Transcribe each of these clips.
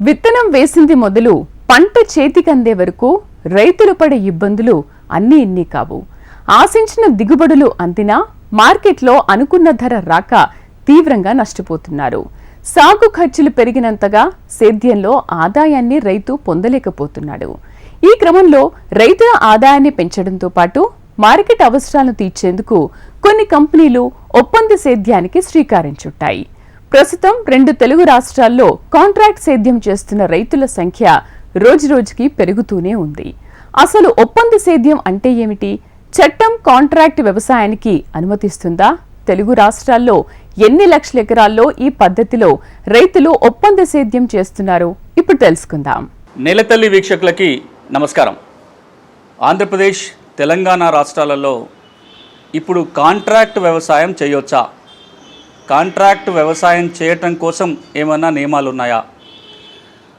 విత్తనం వేసింది మొదలు పంట చేతికందే వరకు రైతులు పడే ఇబ్బందులు అన్నీ ఇన్ని కావు. ఆశించిన దిగుబడులు అందినా మార్కెట్లో అనుకున్న ధర రాక తీవ్రంగా నష్టపోతున్నారు. సాగు ఖర్చులు పెరిగినంతగా సేద్యంలో ఆదాయాన్ని రైతు పొందలేకపోతున్నాడు. ఈ క్రమంలో రైతుల ఆదాయాన్ని పెంచడంతో పాటు మార్కెట్ అవసరాలను తీర్చేందుకు కొన్ని కంపెనీలు ఒప్పంద సేద్యానికి శ్రీకారం చుట్టాయి. ప్రస్తుతం రెండు తెలుగు రాష్ట్రాల్లో కాంట్రాక్ట్ సేద్యం చేస్తున్న రైతుల సంఖ్య రోజురోజుకి పెరుగుతూనే ఉంది. అసలు ఒప్పంద సేద్యం అంటే ఏమిటి? చట్టం కాంట్రాక్ట్ వ్యవసాయానికి అనుమతిస్తుందా? తెలుగు రాష్ట్రాల్లో ఎన్ని లక్షల ఎకరాల్లో ఈ పద్ధతిలో రైతులు ఒప్పంద సేద్యం చేస్తున్నారు? ఇప్పుడు తెలుసుకుందాం. నేలతల్లి వీక్షకులకి నమస్కారం. ఆంధ్రప్రదేశ్ తెలంగాణ రాష్ట్రాలలో ఇప్పుడు కాంట్రాక్ట్ వ్యవసాయం చేయొచ్చా? కాంట్రాక్ట్ వ్యవసాయం చేయటం కోసం ఏమైనా నియమాలు ఉన్నాయా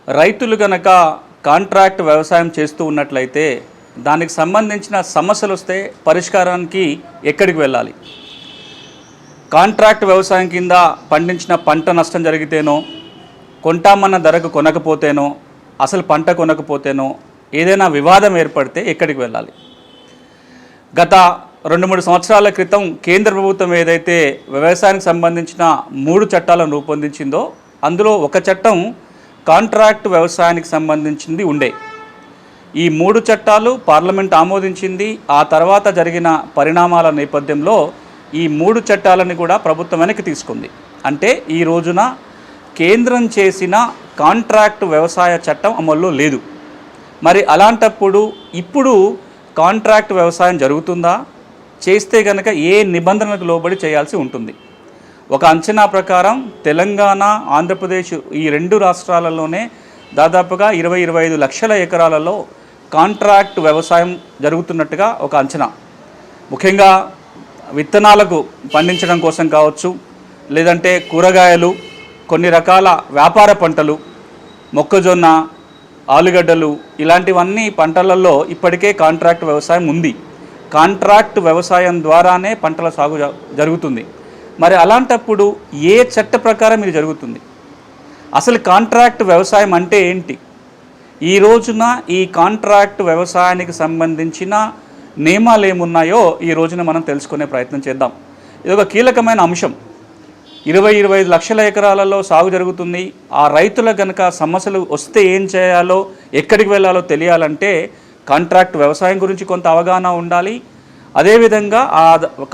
రైతులు గనక కాంట్రాక్ట్ వ్యవసాయం చేస్తూ ఉన్నట్లయితే దానికి సంబంధించిన సమస్యలు వస్తే పరిష్కారానికి ఎక్కడికి వెళ్ళాలి? కాంట్రాక్ట్ వ్యవసాయం కింద పండించిన పంట నష్టం జరిగితేనో కొంటామన్న ధరకు కొనకపోతేనో అసలు పంట కొనకపోతేనో ఏదైనా వివాదం ఏర్పడితే ఎక్కడికి వెళ్ళాలి? గత రెండు మూడు సంవత్సరాల క్రితం కేంద్ర ప్రభుత్వం ఏదైతే వ్యవసాయానికి సంబంధించిన మూడు చట్టాలను రూపొందించిందో అందులో ఒక చట్టం కాంట్రాక్ట్ వ్యవసాయానికి సంబంధించింది ఉండే. ఈ మూడు చట్టాలు పార్లమెంట్ ఆమోదించింది. ఆ తర్వాత జరిగిన పరిణామాల నేపథ్యంలో ఈ మూడు చట్టాలను కూడా ప్రభుత్వం వెనక్కి తీసుకుంది. అంటే ఈ రోజున కేంద్రం చేసిన కాంట్రాక్ట్ వ్యవసాయ చట్టం అమల్లో లేదు. మరి అలాంటప్పుడు ఇప్పుడు కాంట్రాక్ట్ వ్యవసాయం జరుగుతుందా? చేస్తే కనుక ఏ నిబంధనలకు లోబడి చేయాల్సి ఉంటుంది. ఒక అంచనా ప్రకారం తెలంగాణ ఆంధ్రప్రదేశ్ ఈ రెండు రాష్ట్రాలలోనే దాదాపుగా ఇరవై ఇరవై ఐదు లక్షల ఎకరాలలో కాంట్రాక్ట్ వ్యవసాయం జరుగుతున్నట్టుగా ఒక అంచనా. ముఖ్యంగా విత్తనాలకు పండించడం కోసం కావచ్చు లేదంటే కూరగాయలు కొన్ని రకాల వ్యాపార పంటలు మొక్కజొన్న ఆలుగడ్డలు ఇలాంటివన్నీ పంటలలో ఇప్పటికే కాంట్రాక్ట్ వ్యవసాయం ఉంది. కాంట్రాక్ట్ వ్యవసాయం ద్వారానే పంటల సాగు జరుగుతుంది. మరి అలాంటప్పుడు ఏ చట్ట ప్రకారం ఇది జరుగుతుంది? అసలు కాంట్రాక్ట్ వ్యవసాయం అంటే ఏంటి? ఈ రోజున ఈ కాంట్రాక్ట్ వ్యవసాయానికి సంబంధించిన నియమాలు ఏమున్నాయో ఈ రోజున మనం తెలుసుకునే ప్రయత్నం చేద్దాం. ఇది ఒక కీలకమైన అంశం. ఇరవై ఇరవై ఐదు లక్షల ఎకరాలలో సాగు జరుగుతుంది. ఆ రైతుల గనక సమస్యలు వస్తే ఏం చేయాలో ఎక్కడికి వెళ్ళాలో తెలియాలంటే కాంట్రాక్ట్ వ్యవసాయం గురించి కొంత అవగాహన ఉండాలి. అదేవిధంగా ఆ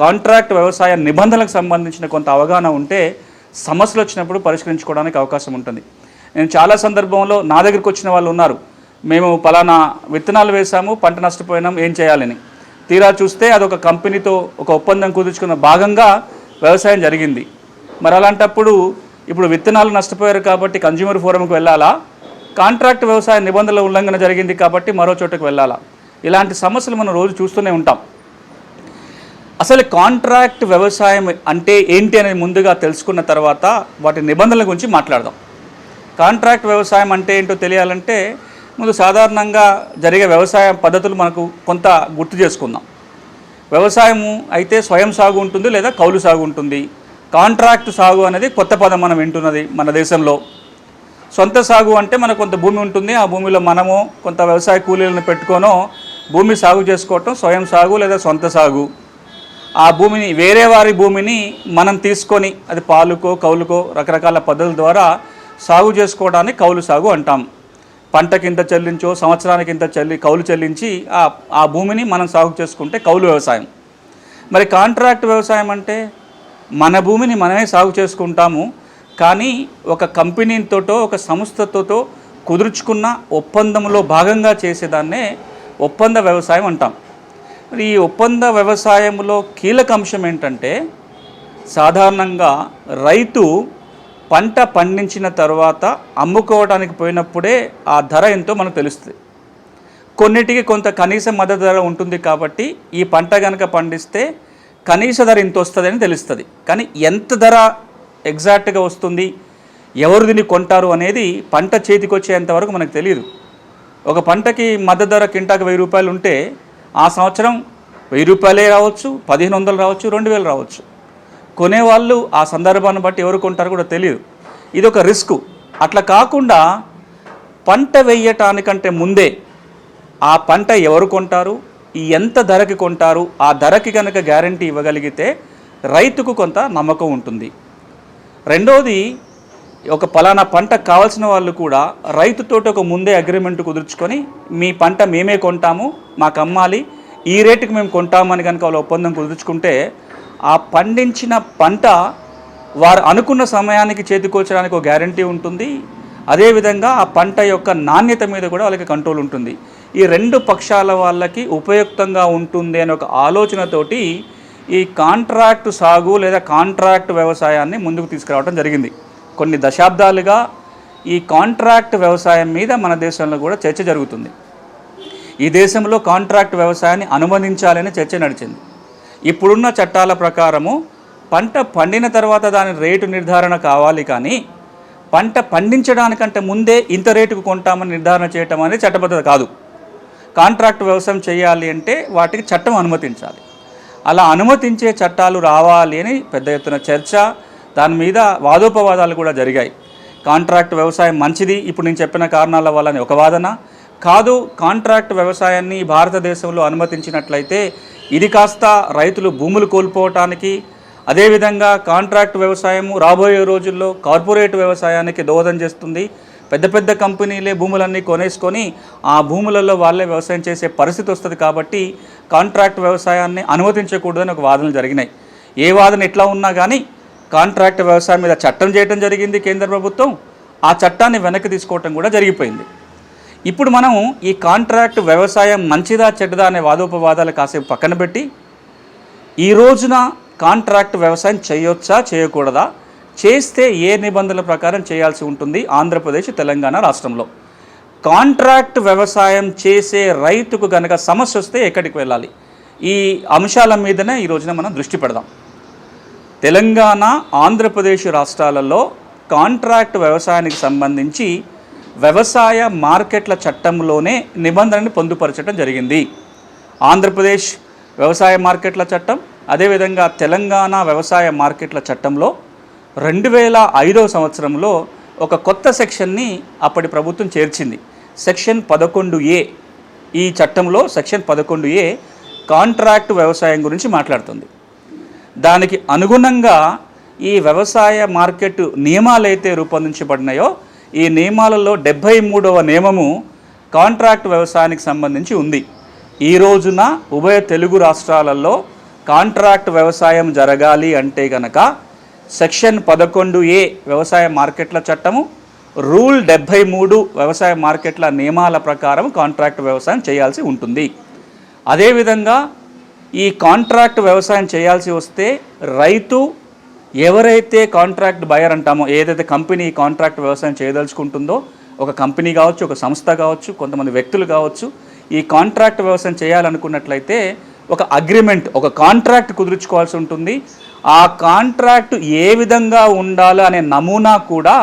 కాంట్రాక్ట్ వ్యవసాయ నిబంధనలకు సంబంధించిన కొంత అవగాహన ఉంటే సమస్యలు వచ్చినప్పుడు పరిష్కరించుకోవడానికి అవకాశం ఉంటుంది. నేను చాలా సందర్భంలో నా దగ్గరికి వచ్చిన వాళ్ళు ఉన్నారు. మేము పలానా విత్తనాలు వేసాము పంట నష్టపోయినాం ఏం చేయాలని. తీరా చూస్తే అదొక కంపెనీతో ఒక ఒప్పందం కుదుర్చుకున్న భాగంగా వ్యవసాయం జరిగింది. మరి అలాంటప్పుడు ఇప్పుడు విత్తనాలు నష్టపోయారు కాబట్టి కన్జ్యూమర్ ఫోరంకి వెళ్ళాలా? కాంట్రాక్ట్ వ్యవసాయ నిబంధనల ఉల్లంఘన జరిగింది కాబట్టి మరో చోటకు వెళ్ళాలా? ఇలాంటి సమస్యలు మనం రోజు చూస్తూనే ఉంటాం. అసలు కాంట్రాక్ట్ వ్యవసాయం అంటే ఏంటి అనేది ముందుగా తెలుసుకున్న తర్వాత వాటి నిబంధనల గురించి మాట్లాడదాం. కాంట్రాక్ట్ వ్యవసాయం అంటే ఏంటో తెలియాలంటే ముందు సాధారణంగా జరిగే వ్యవసాయ పద్ధతులు మనకు కొంత గుర్తు చేసుకుందాం. వ్యవసాయము అయితే స్వయం సాగు ఉంటుంది లేదా కౌలు సాగు ఉంటుంది. కాంట్రాక్ట్ సాగు అనేది కొత్త పదం మనం వింటున్నది మన దేశంలో. సొంత సాగు అంటే మనకు కొంత భూమి ఉంటుంది. ఆ భూమిలో మనము కొంత వ్యవసాయ కూలీలను పెట్టుకోనో భూమి సాగు చేసుకోవటం స్వయం సాగు లేదా సొంత సాగు. ఆ భూమిని వేరే వారి భూమిని మనం తీసుకొని అది పాలుకో కౌలుకో రకరకాల పద్ధతుల ద్వారా సాగు చేసుకోవడాన్ని కౌలు సాగు అంటాం. పంటకింత చెల్లించో సంవత్సరానికి ఇంత చెల్లి కౌలు చెల్లించి ఆ ఆ భూమిని మనం సాగు చేసుకుంటే కౌలు వ్యవసాయం. మరి కాంట్రాక్ట్ వ్యవసాయం అంటే మన భూమిని మనమే సాగు చేసుకుంటాము. కానీ ఒక కంపెనీతోటో ఒక సంస్థతోటో కుదుర్చుకున్న ఒప్పందంలో భాగంగా చేసేదాన్నే ఒప్పంద వ్యవసాయం అంటాం. మరి ఈ ఒప్పంద వ్యవసాయంలో కీలక అంశం ఏంటంటే సాధారణంగా రైతు పంట పండించిన తర్వాత అమ్ముకోవడానికి పోయినప్పుడే ఆ ధర ఎంతో మనకు తెలుస్తుంది. కొన్నిటికి కొంత కనీస మద్దతు ధర ఉంటుంది కాబట్టి ఈ పంట కనుక పండిస్తే కనీస ధర ఇంత వస్తుందని తెలుస్తుంది. కానీ ఎంత ధర ఎగ్జాక్ట్గా వస్తుంది. ఎవరు దీన్ని కొంటారు అనేది పంట చేతికి వచ్చేంత వరకు మనకు తెలియదు ఒక పంటకి మద్దతు ధర కింటాకు వెయ్యి రూపాయలు ఉంటే ఆ సంవత్సరం వెయ్యి రూపాయలే రావచ్చు పదిహేను వందలు రావచ్చు రెండు వేలు రావచ్చు. కొనేవాళ్ళు ఆ సందర్భాన్ని బట్టి ఎవరు కొంటారో కూడా తెలియదు ఇది ఒక రిస్క్. అట్లా కాకుండా పంట వేయటానికంటే ముందే ఆ పంట ఎవరు కొంటారు ఎంత ధరకి కొంటారు ఆ ధరకి కనుక గ్యారంటీ ఇవ్వగలిగితే రైతుకు కొంత నమ్మకం ఉంటుంది. రెండవది ఒక పలానా పంట కావాల్సిన వాళ్ళు కూడా రైతుతోటి ఒక ముందే అగ్రిమెంట్ కుదుర్చుకొని మీ పంట మేమే కొంటాము మాకు అమ్మాలి ఈ రేటుకి మేము కొంటామని కనుక వాళ్ళ ఒప్పందం కుదుర్చుకుంటే ఆ పండించిన పంట వారు అనుకున్న సమయానికి చేతికొచ్చడానికి ఒక గ్యారంటీ ఉంటుంది. అదేవిధంగా ఆ పంట యొక్క నాణ్యత మీద కూడా వాళ్ళకి కంట్రోల్ ఉంటుంది. ఈ రెండు పక్షాల వాళ్ళకి ఉపయుక్తంగా ఉంటుంది అనే ఒక ఆలోచనతోటి ఈ కాంట్రాక్ట్ సాగు లేదా కాంట్రాక్ట్ వ్యవసాయాన్ని ముందుకు తీసుకురావడం జరిగింది. కొన్ని దశాబ్దాలుగా ఈ కాంట్రాక్ట్ వ్యవసాయం మీద మన దేశంలో కూడా చర్చ జరుగుతుంది. ఈ దేశంలో కాంట్రాక్ట్ వ్యవసాయాన్ని అనుమతించాలని చర్చ నడిచింది. ఇప్పుడున్న చట్టాల ప్రకారము పంట పండిన తర్వాత దాని రేటు నిర్ధారణ కావాలి కానీ పంట పండించడానికంటే ముందే ఇంత రేటుకు కొంటామని నిర్ధారణ చేయటం అనేది చట్టబద్ధత కాదు. కాంట్రాక్ట్ వ్యవసాయం చేయాలి అంటే వాటికి చట్టం అనుమతించాలి. అలా అనుమతించే చట్టాలు రావాలి అని పెద్ద ఎత్తున చర్చ. దాని మీద వాదోపవాదాలు కూడా జరిగాయి. కాంట్రాక్ట్ వ్యవసాయం మంచిది. ఇప్పుడు నేను చెప్పిన కారణాల వల్లని ఒక వాదన. కాదు కాంట్రాక్ట్ వ్యవసాయాన్ని భారతదేశంలో అనుమతించినట్లయితే ఇది కాస్త రైతులు భూములు కోల్పోవటానికి అదేవిధంగా కాంట్రాక్ట్ వ్యవసాయం రాబోయే రోజుల్లో కార్పొరేట్ వ్యవసాయానికి దోహదం చేస్తుంది. పెద్ద పెద్ద కంపెనీలే భూములన్నీ కొనేసుకొని ఆ భూములలో వాళ్ళే వ్యవసాయం చేసే పరిస్థితి వస్తుంది కాబట్టి కాంట్రాక్ట్ వ్యవసాయాన్ని అనుమతించకూడదని ఒక వాదనలు జరిగినాయి. ఏ వాదన ఎట్లా ఉన్నా కానీ కాంట్రాక్ట్ వ్యవసాయం మీద చట్టం చేయడం జరిగింది కేంద్ర ప్రభుత్వం. ఆ చట్టాన్ని వెనక్కి తీసుకోవటం కూడా జరిగిపోయింది. ఇప్పుడు మనం ఈ కాంట్రాక్ట్ వ్యవసాయం మంచిదా చెడ్డదా అనే వాదోపవాదాలు కాసేపు పక్కన పెట్టి ఈ రోజున కాంట్రాక్ట్ వ్యవసాయం చేయొచ్చా చేయకూడదా? చేస్తే ఏ నిబంధనల ప్రకారం చేయాల్సి ఉంటుంది? ఆంధ్రప్రదేశ్ తెలంగాణ రాష్ట్రంలో. కాంట్రాక్ట్ వ్యవసాయం చేసే రైతుకు గనక సమస్య వస్తే ఎక్కడికి వెళ్ళాలి? ఈ అంశాల మీదనే ఈ రోజున మనం దృష్టి పెడదాం. తెలంగాణ ఆంధ్రప్రదేశ్ రాష్ట్రాలలో కాంట్రాక్ట్ వ్యవసాయానికి సంబంధించి వ్యవసాయ మార్కెట్ల చట్టంలోనే నిబంధనని పొందుపరచడం జరిగింది. ఆంధ్రప్రదేశ్ వ్యవసాయ మార్కెట్ల చట్టం అదేవిధంగా తెలంగాణ వ్యవసాయ మార్కెట్ల చట్టంలో రెండు వేల ఐదవ సంవత్సరంలో ఒక కొత్త సెక్షన్ని అప్పటి ప్రభుత్వం చేర్చింది. సెక్షన్ పదకొండు ఏ. ఈ చట్టంలో సెక్షన్ పదకొండు ఏ కాంట్రాక్ట్ వ్యవసాయం గురించి మాట్లాడుతుంది. దానికి అనుగుణంగా ఈ వ్యవసాయ మార్కెట్ నియమాలు అయితే రూపొందించబడినాయో ఈ నియమాలలో డెబ్భై మూడవ నియమము కాంట్రాక్ట్ వ్యవసాయానికి సంబంధించి ఉంది. ఈ రోజున ఉభయ తెలుగు రాష్ట్రాలలో కాంట్రాక్ట్ వ్యవసాయం జరగాలి అంటే గనక సెక్షన్ పదకొండు ఏ వ్యవసాయ మార్కెట్ల చట్టము రూల్ డెబ్భై మూడు వ్యవసాయ మార్కెట్ల నియమాల ప్రకారం కాంట్రాక్ట్ వ్యవసాయం చేయాల్సి ఉంటుంది. అదేవిధంగా ఈ కాంట్రాక్ట్ వ్యవసాయం చేయాల్సి వస్తే రైతు ఎవరైతే కాంట్రాక్ట్ బయర్ అంటామో ఏదైతే కంపెనీ కాంట్రాక్ట్ వ్యవసాయం చేయదలుచుకుంటుందో ఒక కంపెనీ కావచ్చు ఒక సంస్థ కావచ్చు కొంతమంది వ్యక్తులు కావచ్చు ఈ కాంట్రాక్ట్ వ్యవసాయం చేయాలనుకున్నట్లయితే ఒక అగ్రిమెంట్ ఒక కాంట్రాక్ట్ కుదుర్చుకోవాల్సి ఉంటుంది. ఆ కాంట్రాక్ట్ ఏ విధంగా ఉండాలి అనే నమూనా కూడా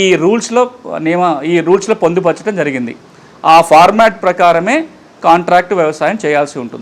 ఈ రూల్స్లో నియమ ఈ రూల్స్లో పొందుపరచడం జరిగింది. ఆ ఫార్మాట్ ప్రకారమే కాంట్రాక్ట్ వ్యవసాయం చేయాల్సి ఉంటుంది.